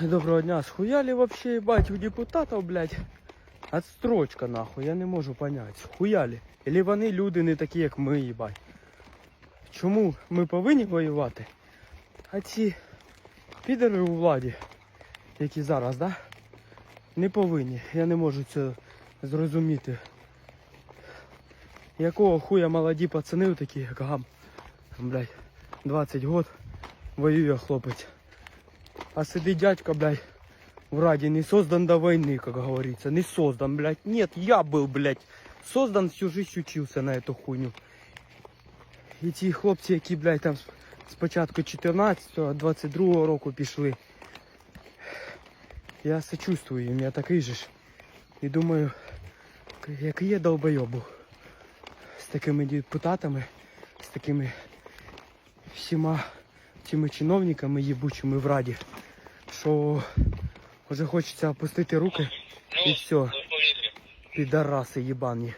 Доброго дня. Схуяли вообще, ебать, у депутатів, блядь, отстрочка нахуй, я не можу понять. Схуяли. Или вони люди не такі, як ми, їбать. Чому ми повинні воювати? А ці підери у владі, які зараз, да? Не повинні. Я не можу це зрозуміти. Якого хуя молоді пацани такі, як гам, блядь, 20 год воює хлопець. А сидит дядька, блядь, в Раде не создан до войны, как говорится. Не создан, блядь. Нет, я был, блядь, создан, всю жизнь учился на эту хуйню. І ті хлопці, які, блядь, там спочатку 14-го, 22-го року пішли. Я сочувствую їм, я такий же ж. І думаю, який я долбойобу з такими депутатами, з такими всіма цими чиновниками їбучими в Раді, що вже хочеться опустити руки і все. Підараси їбані.